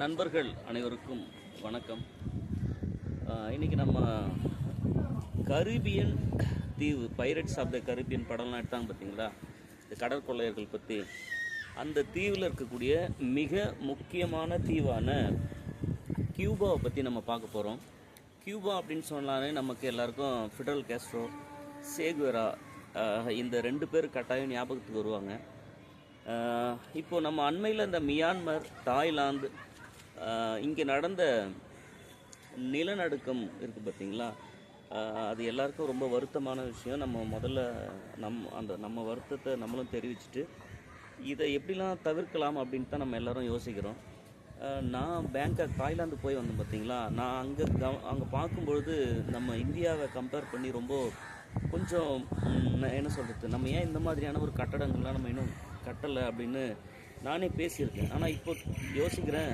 நண்பர்கள் அனைவருக்கும் வணக்கம். இன்னைக்கு நம்ம கரீபியன் தீவு பைரட்ஸ் ஆஃப் த கரீபியன் படம்லாம் எடுத்தாங்க பார்த்தீங்களா? இந்த கடற்கொள்ளையர்கள் பற்றி அந்த தீவில் இருக்கக்கூடிய மிக முக்கியமான தீவான கியூபாவை பற்றி நம்ம பார்க்க போகிறோம் கியூபா அப்படின்னு சொன்னாலே நமக்கு எல்லாருக்கும் ஃபிடரல் கேஸ்ட்ரோ சேகுவேரா இந்த ரெண்டு பேர் கட்டாயம் ஞாபகத்துக்கு வருவாங்க. இப்போது இப்போ நம்ம அண்மையில் இந்த மியான்மர் தாய்லாந்து இங்கே நடந்த நிலநடுக்கம் இருக்குது பார்த்தீங்களா அது எல்லாருக்கும் ரொம்ப வருத்தமான விஷயம். நம்ம முதல்ல நம் அந்த நம்ம வருத்தத்தை நம்மளும் தெரிவிச்சுட்டு இதை எப்படிலாம் தவிர்க்கலாம் அப்படின்னு தான் நம்ம எல்லோரும் யோசிக்கிறோம். நான் பேங்காக் தாய்லாந்து போய் வந்தேன் பார்த்தீங்களா நான் அங்கே கவ அங்கே பார்க்கும்பொழுது நம்ம இந்தியாவை கம்பேர் பண்ணி ரொம்ப கொஞ்சம் என்ன சொல்கிறது நம்ம ஏன் இந்த மாதிரியான ஒரு கட்டடங்கள்லாம் நம்ம இன்னும் கட்டலை அப்படின்னு நானே பேசியிருக்கேன். ஆனால் இப்போ யோசிக்கிறேன்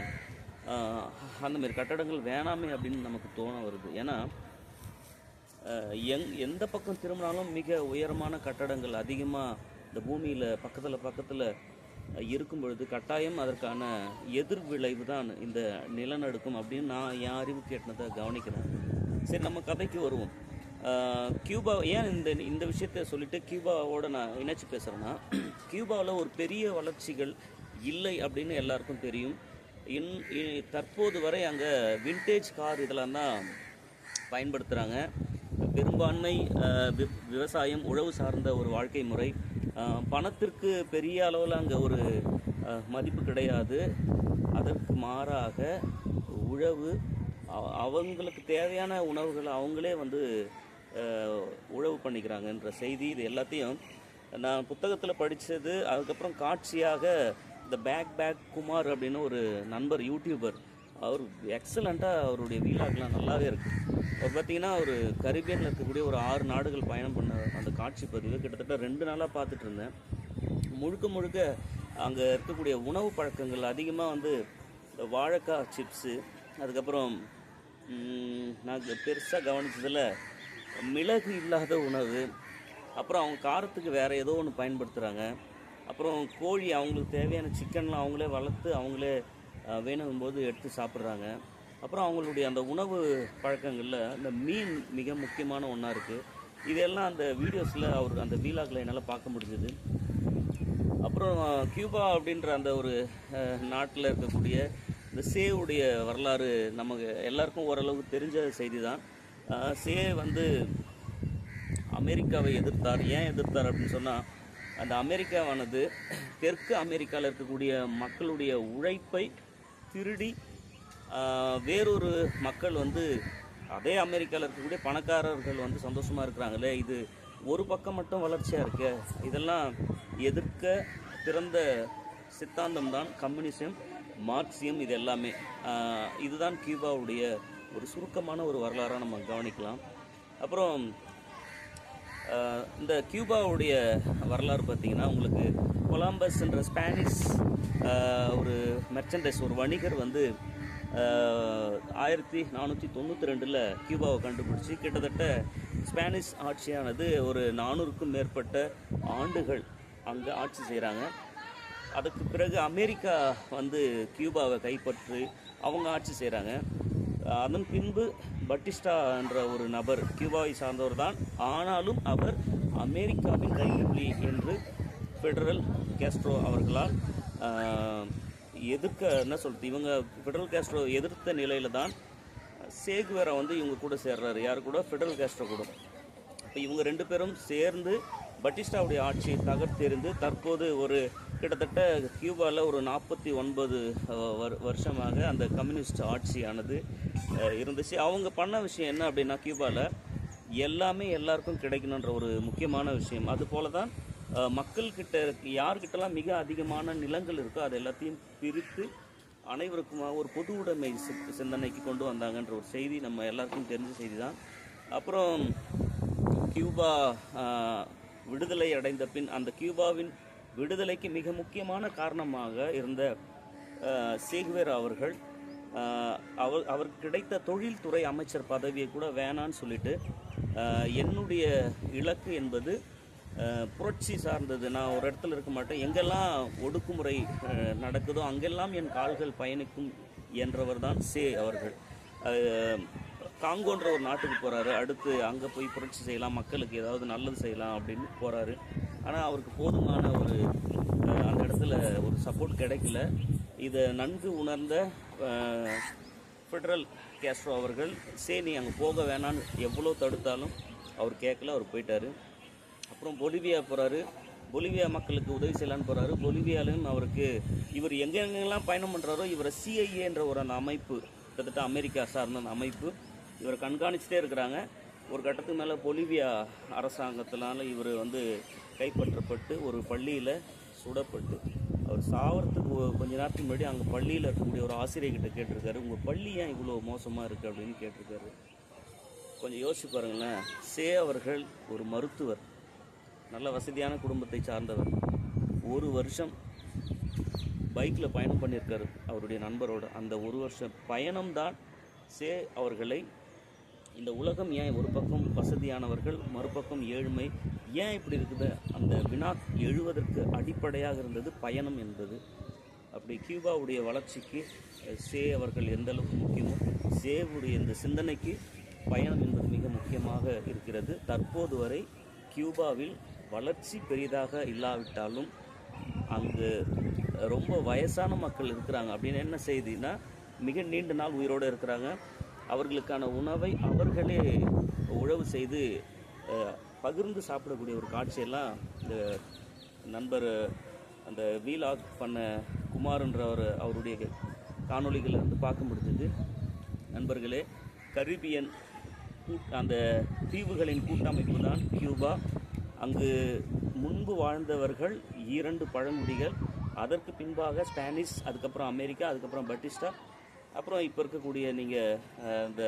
அந்தமாரி கட்டடங்கள் வேணாமே அப்படின்னு நமக்கு தோண வருது. ஏன்னா எங் எந்த பக்கம் திரும்பினாலும் மிக உயரமான கட்டடங்கள் அதிகமாக இந்த பூமியில் பக்கத்தில் பக்கத்தில் இருக்கும் பொழுது கட்டாயம் அதற்கான எதிர் விளைவு தான் இந்த நிலநடுக்கம் அப்படின்னு நான் என் அறிவு கேட்டினதை கவனிக்கிறேன். சரி நம்ம கதைக்கு வருவோம். கியூபா ஏன் இந்த இந்த விஷயத்த சொல்லிட்டு கியூபாவோட நான் இணைச்சி பேசுகிறேன்னா கியூபாவில் ஒரு பெரிய வளர்ச்சிகள் இல்லை அப்படின்னு எல்லாருக்கும் தெரியும். இன் இ- தற்போது வரை அங்கே வின்டேஜ் கார் இதெல்லாம் தான் பயன்படுத்துகிறாங்க பெரும்பான்மை வி- விவசாயம் உழவு சார்ந்த ஒரு வாழ்க்கை முறை. பணத்திற்கு பெரிய அளவில் அங்கே ஒரு மதிப்பு கிடையாது. அதற்கு மாறாக உழவு அவங்களுக்கு தேவையான உணவுகளை அவங்களே வந்து உழவு பண்ணிக்கிறாங்கன்ற செய்தி இது எல்லாத்தையும் நான் புத்தகத்தில் படித்தது அதுக்கப்புறம் காட்சியாக இந்த பேக் பேக் குமார் அப்படின்னு ஒரு நண்பர் யூடியூபர் அவர் எக்ஸலண்ட்டாக அவருடைய வீலாக்லாம் நல்லாவே இருக்குது அவர் பார்த்தீங்கன்னா ஒரு கரிபியனில் இருக்கக்கூடிய ஒரு ஆறு நாடுகள் பயணம் பண்ண அந்த காட்சி பதிவு கிட்டத்தட்ட ரெண்டு நாளாக பார்த்துட்டு இருந்தேன். முழுக்க முழுக்க அங்கே இருக்கக்கூடிய உணவு பழக்கங்கள் அதிகமாக வந்து இந்த வாழைக்காய் சிப்ஸு அதுக்கப்புறம் நான் பெருசாக கவனிச்சதில் மிளகு இல்லாத உணவு. அப்புறம் அவங்க காரத்துக்கு வேறு ஏதோ ஒன்று பயன்படுத்துகிறாங்க அப்புறம் கோழி அவங்களுக்கு தேவையான சிக்கன்லாம் அவங்களே வளர்த்து அவங்களே வேணும் போது எடுத்து சாப்பிட்றாங்க. அப்புறம் அவங்களுடைய அந்த உணவு பழக்கங்களில் இந்த மீன் மிக முக்கியமான ஒன்றா இருக்குது இதெல்லாம் அந்த வீடியோஸில் அவர் அந்த வீலாகில் என்னால் பார்க்க முடிஞ்சது. அப்புறம் கியூபா அப்படின்ற அந்த ஒரு நாட்டில் இருக்கக்கூடிய இந்த சேவுடைய வரலாறு நமக்கு எல்லாருக்கும் ஓரளவுக்கு தெரிஞ்ச செய்தி தான் சே வந்து அமெரிக்காவை எதிர்த்தார். ஏன் எதிர்த்தார் அப்படின்னு சொன்னால் அந்த அமெரிக்காவானது தெற்கு அமெரிக்காவில் இருக்கக்கூடிய மக்களுடைய உழைப்பை திருடி வேறொரு மக்கள் வந்து அதே அமெரிக்காவில் இருக்கக்கூடிய பணக்காரர்கள் வந்து சந்தோஷமாக இருக்கிறாங்களே இது ஒரு பக்கம் மட்டும் வளர்ச்சியாக இருக்கு? இதெல்லாம் எதிர்க்க பிறந்த சித்தாந்தம் தான் கம்யூனிசம் மார்க்சியம் இது எல்லாமே. இதுதான் கியூபாவுடைய ஒரு சுருக்கமான ஒரு வரலாறாக நம்ம கவனிக்கலாம். அப்புறம் இந்த கியூபாவுடைய வரலாறு பார்த்திங்கன்னா உங்களுக்கு கொலம்பஸ் என்ற ஸ்பானிஷ் ஒரு மெர்ச்சன்டைஸ் ஒரு வணிகர் வந்து ஆயிரத்தி நானூற்றி தொண்ணூற்றி ரெண்டில் கியூபாவை கண்டுபிடிச்சி கிட்டத்தட்ட ஸ்பானிஷ் ஆட்சியானது ஒரு நானூறுக்கும் மேற்பட்ட ஆண்டுகள் அங்கே ஆட்சி செய்கிறாங்க அதுக்கு பிறகு அமெரிக்கா வந்து கியூபாவை கைப்பற்றி அவங்க ஆட்சி செய்கிறாங்க அதன் பின்பு பட்டிஸ்டா என்ற ஒரு நபர் கியூபாவை சார்ந்தவர் தான் ஆனாலும் அவர் அமெரிக்காவின் கைகூலி என்று ஃபெடரல் கேஸ்ட்ரோ அவர்களால் எதிர்க்க என்ன சொல்கிறது இவங்க ஃபெடரல் கேஸ்ட்ரோ எதிர்த்த நிலையில தான் சேகுவேரா வந்து இவங்க கூட சேர்றாரு. யார் கூட? ஃபெடரல் கேஸ்ட்ரோ கூட. இப்போ இவங்க ரெண்டு பேரும் சேர்ந்து பட்டிஸ்டாவுடைய ஆட்சியை தகர்த்தெறிந்து தற்போது ஒரு கிட்டத்தட்ட கியூபாவில் ஒரு நாற்பத்தி ஒன்பது வருஷமாக அந்த கம்யூனிஸ்ட் ஆட்சியானது இருந்துச்சு. அவங்க பண்ண விஷயம் என்ன அப்படின்னா கியூபாவில் எல்லாமே எல்லாருக்கும் கிடைக்கணுன்ற ஒரு முக்கியமான விஷயம். அது போல தான் அஹ், மக்கள்கிட்ட யார்கிட்டலாம் மிக அதிகமான நிலங்கள் இருக்கோ அது எல்லாத்தையும் பிரித்து அனைவருக்குமா ஒரு பொது உடைமை சி- சிந்தனைக்கு கொண்டு வந்தாங்கன்ற ஒரு செய்தி நம்ம எல்லாருக்கும் தெரிஞ்ச செய்தி தான் அப்புறம் கியூபா விடுதலை அடைந்த பின் அந்த கியூபாவின் விடுதலைக்கு மிக முக்கியமான காரணமாக இருந்த சேகுவேர் சேகுவேரா அவர்கள் அவர் அவருக்கு கிடைத்த தொழில்துறை அமைச்சர் பதவியை கூட வேணான்னு சொல்லிட்டு என்னுடைய இலக்கு என்பது புரட்சி சார்ந்தது. நான் ஒரு இடத்துல இருக்க மாட்டேன். எங்கெல்லாம் ஒடுக்குமுறை நடக்குதோ அங்கெல்லாம் என் கால்கள் பயணிக்கும் என்றவர் தான் சே அவர்கள். காங்கோன்ற ஒரு நாட்டுக்கு போகிறாரு அடுத்து அங்கே போய் புரட்சி செய்யலாம் மக்களுக்கு ஏதாவது நல்லது செய்யலாம் அப்படின்னு போகிறாரு ஆனால் அவருக்கு போதுமான ஒரு அந்த இடத்துல ஒரு சப்போர்ட் கிடைக்கல. இதை நன்கு உணர்ந்த ஃபெடரல் கேஸ்ட்ரோ அவர்கள் சரி நீ அங்கே போக வேணான்னு எவ்வளோ தடுத்தாலும் அவர் கேட்கல அவர் போயிட்டார். அப்புறம் பொலிவியா போகிறாரு பொலிவியா மக்களுக்கு உதவி செய்யலான்னு போகிறாரு பொலிவியாலையும் அவருக்கு இவர் எங்கெங்கெல்லாம் பயணம் பண்ணுறாரோ இவரை சிஐஏன்ற ஒரு அந்த அமைப்பு கிட்டத்தட்ட அமெரிக்கா சார்ந்த அந்த அமைப்பு இவரை கண்காணிச்சிட்டே இருக்கிறாங்க. ஒரு கட்டத்துக்கு மேலே பொலிவியா அரசாங்கத்தினால இவர் வந்து கைப்பற்றப்பட்டு ஒரு பள்ளியில் சுடப்பட்டு. அவர் சாவறதுக்கு கொஞ்ச நேரத்துக்கு முன்னாடி அங்கே பள்ளியில் இருக்கக்கூடிய ஒரு ஆசிரியர்கிட்ட கேட்டிருக்காரு. உங்கள் பள்ளி ஏன் இவ்வளோ மோசமாக இருக்குது அப்படின்னு கேட்டிருக்காரு. கொஞ்சம் யோசிச்சு பாருங்களேன். சே அவர்கள் ஒரு மருத்துவர். நல்ல வசதியான குடும்பத்தை சார்ந்தவர். ஒரு வருஷம் பைக்கில் பயணம் பண்ணியிருக்காரு அவருடைய நண்பரோட. அந்த ஒரு வருஷம் பயணம்தான் சே அவர்களை இந்த உலகம் ஏன் ஒரு பக்கம் வசதியானவர்கள் மறுபக்கம் ஏழ்மை? ஏன் இப்படி இருக்குது? அந்த வினா எழுவதற்கு அடிப்படையாக இருந்தது பயணம் என்பது. அப்படி கியூபாவுடைய வளர்ச்சிக்கு சே அவர்கள் எந்த அளவுக்கு முக்கியமோ சேவுடைய இந்த சிந்தனைக்கு பயணம் என்பது மிக முக்கியமாக இருக்கிறது. தற்போது வரை கியூபாவில் வளர்ச்சி பெரிதாக இல்லாவிட்டாலும் அங்கு ரொம்ப வயசான மக்கள் இருக்கிறாங்க. அப்படின்னு என்ன செய்தினா மிக நீண்ட நாள் உயிரோடு இருக்கிறாங்க. அவர்களுக்கான உணவை அவர்களே உழவு செய்து பகிர்ந்து சாப்பிடக்கூடிய ஒரு காட்சியெல்லாம் இந்த நண்பர் அந்த வீலாக் பண்ண குமார்ன்றவர் அவருடைய காணொலிகளை வந்து பார்க்க முடிஞ்சது. நண்பர்களே கரீபியன் கூட் அந்த தீவுகளின் கூட்டமைப்பு தான் கியூபா. அங்கு முன்பு வாழ்ந்தவர்கள் இரண்டு பழங்குடிகள் அதற்கு பின்பாக ஸ்பானிஷ் அதுக்கப்புறம் அமெரிக்கா அதுக்கப்புறம் பட்டிஸ்டா அப்புறம் இப்போ இருக்கக்கூடிய நீங்கள் இந்த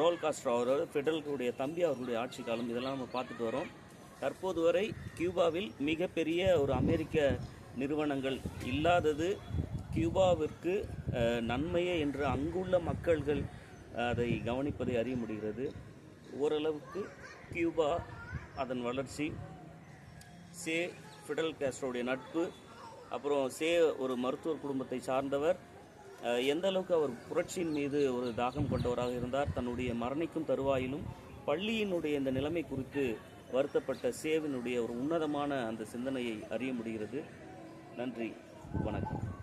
ரோல் காஸ்ட்ரோ அவரோட ஃபெடரலுடைய தம்பி அவர்களுடைய ஆட்சி காலம் இதெல்லாம் நம்ம பார்த்துட்டு வரோம். தற்போது வரை கியூபாவில் மிகப்பெரிய ஒரு அமெரிக்க நிறுவனங்கள் இல்லாதது கியூபாவிற்கு நன்மையே என்று அங்குள்ள மக்கள்கள் அதை கவனிப்பதை அறிய முடிகிறது. ஓரளவுக்கு கியூபா அதன் வளர்ச்சி சே ஃபிடல் காஸ்ட்ரோடைய நட்பு அப்புறம் சே ஒரு மருத்துவர் குடும்பத்தை சார்ந்தவர் எந்த அளவுக்கு அவர் புரட்சியின் மீது ஒரு தாகம் கொண்டவராக இருந்தார் தன்னுடைய மரணிக்கும் தருவாயிலும் பள்ளியினுடைய இந்த நிலைமை குறித்து வருத்தப்பட்ட சேவினுடைய ஒரு உன்னதமான அந்த சிந்தனையை அறிய முடிகிறது. நன்றி வணக்கம்.